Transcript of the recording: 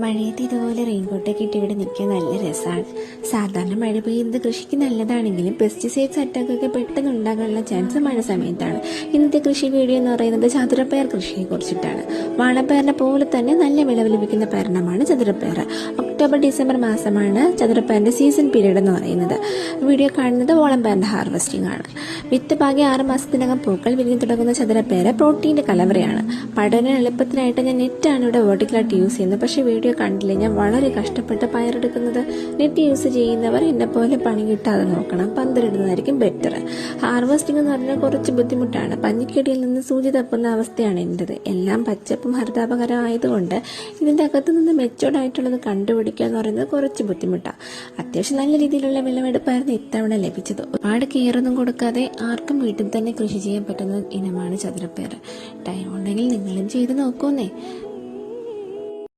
മഴയത്ത് ഇതുപോലെ റെയിൻകോട്ടൊക്കെ ഇട്ട് ഇവിടെ നിൽക്കാൻ നല്ല രസമാണ് സാധാരണ മഴ പെയ്യുന്നത് കൃഷിക്ക് നല്ലതാണെങ്കിലും പെസ്റ്റിസൈഡ്സ് അറ്റാക്കൊക്കെ പെട്ടെന്ന് ഉണ്ടാകാനുള്ള ചാൻസ് മഴ സമയത്താണ്. ഇന്നത്തെ കൃഷി വീഡിയോ എന്ന് പറയുന്നത് ചതുരപ്പയർ കൃഷിയെ കുറിച്ചിട്ടാണ് വാഴപ്പയറിനെ പോലെ തന്നെ നല്ല വിളവ് ലഭിക്കുന്ന പയറിനമാണ് ചതുരപ്പയർ. ഒക്ടോബർ ഡിസംബർ മാസമാണ് ചതുരപ്പാന്റെ സീസൺ പീരീഡ് എന്ന് പറയുന്നത്. വീഡിയോ കാണുന്നത് വോളംപാന്റെ ഹാർവെസ്റ്റിംഗ് ആണ്. വിത്ത് പാകി ആറ് മാസത്തിനകം പൂക്കൾ വിരിഞ്ഞു തുടങ്ങുന്ന ചതുരപ്പയർ പ്രോട്ടീന്റെ കലവറയാണ്. പഠന എളുപ്പത്തിനായിട്ട് ഞാൻ നെറ്റാണ് ഇവിടെ വേർട്ടിക്കലായിട്ട് യൂസ് ചെയ്യുന്നത്. പക്ഷേ വീഡിയോ കണ്ടില്ല ഞാൻ വളരെ കഷ്ടപ്പെട്ട് പയറെടുക്കുന്നത്. നെറ്റ് യൂസ് ചെയ്യുന്നവർ എന്നെ പോലെ പണി കിട്ടാതെ നോക്കണം. പന്തലിടുന്നതായിരിക്കും ബെറ്റർ ഹാർവെസ്റ്റിംഗ് എന്ന് പറഞ്ഞാൽ കുറച്ച് ബുദ്ധിമുട്ടാണ്. പഞ്ഞിക്കടിയിൽ നിന്ന് സൂചി തപ്പുന്ന അവസ്ഥയാണ് എന്റെത് എല്ലാം പച്ചപ്പും ഹരിതാപകരമായതുകൊണ്ട് ഇതിന്റെ അകത്ത് നിന്ന് മെച്ചോർഡ് ആയിട്ടുള്ളത് കണ്ടുപിടിക്കുക എന്ന് പറയുന്നത് കുറച്ച് ബുദ്ധിമുട്ടാണ് അത്യാവശ്യം നല്ല രീതിയിലുള്ള വിളവെടുപ്പായിരുന്നു ഇത്തവണ ലഭിച്ചത്. ഒരുപാട് കെയറൊന്നും കൊടുക്കാതെ ആർക്കും വീട്ടിൽ തന്നെ കൃഷി ചെയ്യാൻ പറ്റുന്ന ഇനമാണ് ചതുരപ്പയർ. ടൈം ഉണ്ടെങ്കിൽ നിങ്ങളും ചെയ്ത് നോക്കൂന്നേ.